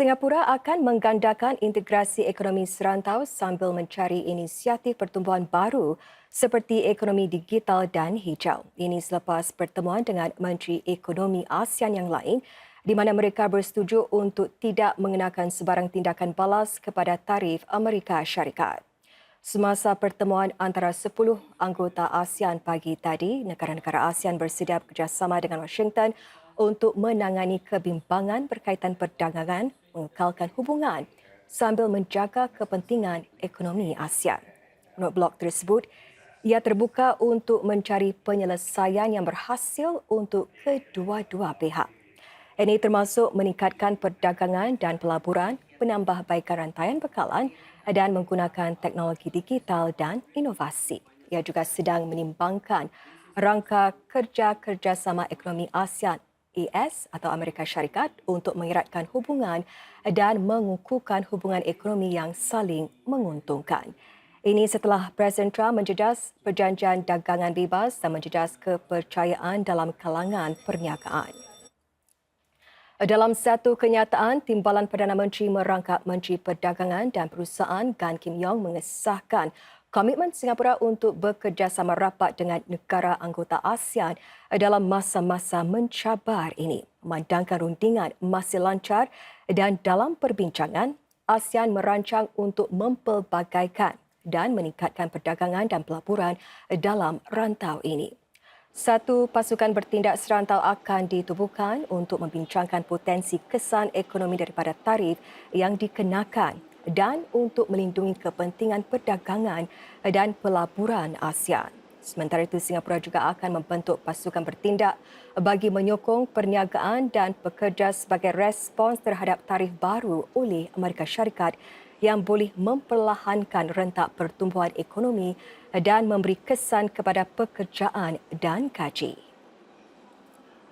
Singapura akan menggandakan integrasi ekonomi serantau sambil mencari inisiatif pertumbuhan baru seperti ekonomi digital dan hijau. Ini selepas pertemuan dengan Menteri Ekonomi ASEAN yang lain di mana mereka bersetuju untuk tidak mengenakan sebarang tindakan balas kepada tarif Amerika Syarikat. Semasa pertemuan antara 10 anggota ASEAN pagi tadi, negara-negara ASEAN bersedia bekerjasama dengan Washington untuk menangani kebimbangan berkaitan perdagangan, mengekalkan hubungan sambil menjaga kepentingan ekonomi ASEAN. Menurut blog tersebut, ia terbuka untuk mencari penyelesaian yang berhasil untuk kedua-dua pihak. Ini termasuk meningkatkan perdagangan dan pelaburan, penambahbaikan rantaian bekalan dan menggunakan teknologi digital dan inovasi. Ia juga sedang menimbangkan rangka kerja kerjasama ekonomi ASEAN AS atau Amerika Syarikat untuk mengeratkan hubungan dan mengukuhkan hubungan ekonomi yang saling menguntungkan. Ini setelah Presiden Trump menjejas perjanjian dagangan bebas dan menjejas kepercayaan dalam kalangan perniagaan. Dalam satu kenyataan, Timbalan Perdana Menteri merangkap Menteri Perdagangan dan Perusahaan Gan Kim Yong mengesahkan komitmen Singapura untuk bekerjasama rapat dengan negara anggota ASEAN dalam masa-masa mencabar ini. Memandangkan rundingan masih lancar dan dalam perbincangan, ASEAN merancang untuk mempelbagaikan dan meningkatkan perdagangan dan pelaburan dalam rantau ini. Satu pasukan bertindak serantau akan ditubuhkan untuk membincangkan potensi kesan ekonomi daripada tarif yang dikenakan dan untuk melindungi kepentingan perdagangan dan pelaburan ASEAN. Sementara itu, Singapura juga akan membentuk pasukan bertindak bagi menyokong perniagaan dan bekerja sebagai respons terhadap tarif baru oleh Amerika Syarikat yang boleh memperlahankan rentak pertumbuhan ekonomi dan memberi kesan kepada pekerjaan dan gaji.